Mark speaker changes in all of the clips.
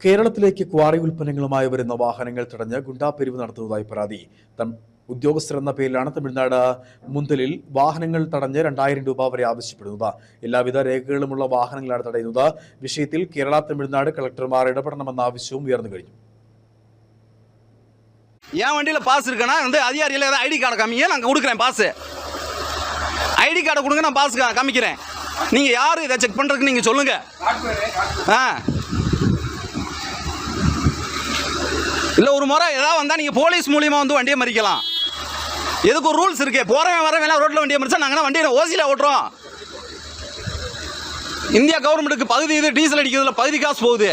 Speaker 1: കേരളത്തിലേക്ക് ക്വാറി ഉൽപ്പന്നങ്ങളുമായി വരുന്ന വാഹനങ്ങൾ തടഞ്ഞ് ഗുണ്ടാപിരിവ് നടത്തുന്നതായി പരാതി തം- ഉദ്യോഗസ്ഥർ എന്ന പേരിലാണ് തമിഴ്നാട് മുന്തലിൽ വാഹനങ്ങൾ തടഞ്ഞ് രണ്ടായിരം രൂപ വരെ ആവശ്യപ്പെടുന്നത് എല്ലാവിധ രേഖകളുമുള്ള വാഹനങ്ങളാണ് തടയുന്നത് വിഷയത്തിൽ കേരള തമിഴ്നാട് കളക്ടർമാർ ഇടപെടണമെന്ന ആവശ്യവും ഉയർന്നു കഴിഞ്ഞു
Speaker 2: என் வண்டியில் பாஸ் இருக்குன்னா வந்து அதிகாரியில் ஏதாவது ஐடி கார்டை காமிங்க நான் கொடுக்குறேன் பாஸு ஐடி கார்டை கொடுங்க நான் பாஸ் கா- காமிக்கிறேன் நீங்கள் யார் இதை செக் பண்ணுறதுக்கு நீங்கள் சொல்லுங்கள் ஆ இல்லை ஒரு முறை ஏதாவது வந்தால் நீங்கள் போலீஸ் மூலியமாக வந்து வண்டியை மறிக்கலாம். எதுக்கு ஒரு ரூல்ஸ் இருக்கு? போகிறவன் வரவன் ரோட்டில் வண்டியை மறிச்சா நாங்கள் வண்டியை ஓசியில் ஓட்டுறோம். இந்தியா கவர்மெண்ட்டுக்கு பகுதி இது டீசல் அடிக்கிறதுல பகுதி காசு போகுது.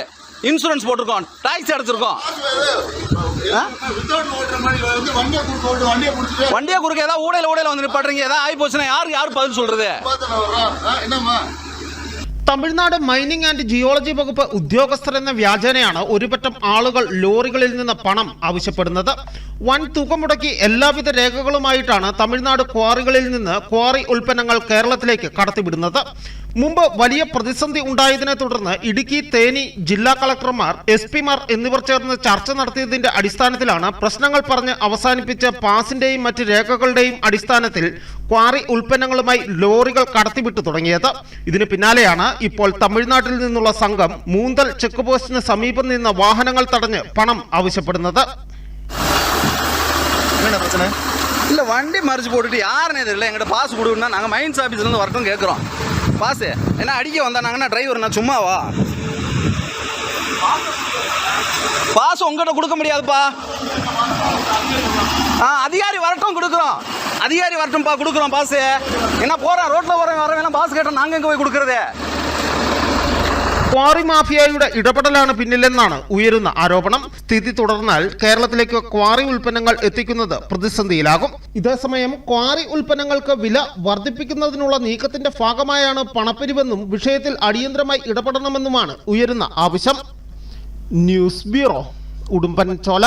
Speaker 2: இன்சூரன்ஸ் போட்டிருக்கோம் டாக்ஸ் அடைச்சிருக்கோம்.
Speaker 3: வண்டியை
Speaker 2: குறுக்க ஏதாவது ஊடையில் ஊடையில் வந்து நிப்பாட்டுறீங்க. ஏதாவது ஆகி போச்சுன்னா யாருக்கு யார் பதில்
Speaker 3: சொல்கிறது
Speaker 4: തമിഴ്നാട് മൈനിങ് ആൻഡ് ജിയോളജി വകുപ്പ് ഉദ്യോഗസ്ഥർ എന്ന വ്യാജേനയാണ് ഒരുപറ്റം ആളുകൾ ലോറികളിൽ നിന്ന് പണം ആവശ്യപ്പെടുന്നത്. വൻ തുക മുടക്കി എല്ലാവിധ രേഖകളുമായിട്ടാണ് തമിഴ്നാട് ക്വാറികളിൽ നിന്ന് ക്വാറി ഉൽപ്പന്നങ്ങൾ കേരളത്തിലേക്ക് കടത്തിവിടുന്നത്. മുമ്പ് വലിയ പ്രതിസന്ധി ഉണ്ടായതിനെ തുടർന്ന് ഇടുക്കി തേനി ജില്ലാ കളക്ടർമാർ എസ് പിമാർ എന്നിവർ ചേർന്ന് ചർച്ച നടത്തിയതിന്റെ അടിസ്ഥാനത്തിലാണ് പ്രശ്നങ്ങൾ പറഞ്ഞ് അവസാനിപ്പിച്ച് പാസിന്റെയും മറ്റ് രേഖകളുടെയും അടിസ്ഥാനത്തിൽ ക്വാറി ഉൽപ്പന്നങ്ങളുമായി ലോറികൾ കടത്തിവിട്ടു തുടങ്ങിയത് ഇതിന് പിന്നാലെയാണ് ഇപ്പോൾ തമിഴ്നാട്ടിൽ നിന്നുള്ള സംഘം മൂന്തൽ ചെക്ക് പോസ്റ്റിന് സമീപം നിന്ന് വാഹനങ്ങൾ തടഞ്ഞ് പണം ആവശ്യപ്പെടുന്നത്
Speaker 2: என்ன பிரச்சனை இல்ல வண்டி மறிச்சு போட்டுட்டு யாருன்னு தெரியல எங்கிட்ட பாஸ் கொடுக்கணும்னா நாங்க மைன்ஸ் ஆபீஸ்ல இருந்து வரட்டும் கேட்குறோம் பாஸ். என்ன அடிக்க வந்தானாங்கன்னா டிரைவர் நான் சும்மாவா? பாஸ் உங்ககிட்ட கொடுக்க முடியாதுப்பா. ஆ அதிகாரி வரட்டும் கொடுக்குறோம். அதிகாரி வரட்டும்ப்பா கொடுக்குறோம் பாஸு. என்ன ரோட்டில் போகிறேன் வர வரவேன் பாஸ் கேட்டால் நாங்கள் எங்கே போய் கொடுக்குறது?
Speaker 4: ക്വാറി മാഫിയയുടെ ഇടപെടലാണ് പിന്നിലെന്നാണ് ഉയരുന്ന ആരോപണം. സ്ഥിതി തുടർന്നാൽ കേരളത്തിലേക്ക് ക്വാറി ഉൽപ്പന്നങ്ങൾ എത്തിക്കുന്നത് പ്രതിസന്ധിയിലാകും. ഇതേസമയം ക്വാറി ഉൽപ്പന്നങ്ങൾക്ക് വില വർദ്ധിപ്പിക്കുന്നതിനുള്ള നീക്കത്തിന്റെ ഭാഗമായാണ് പണപ്പിരിവെന്നും വിഷയത്തിൽ അടിയന്തരമായി ഇടപെടണമെന്നുമാണ് ഉയരുന്ന ആവശ്യം. ന്യൂസ് ബ്യൂറോ ഉടുമ്പൻ ചോല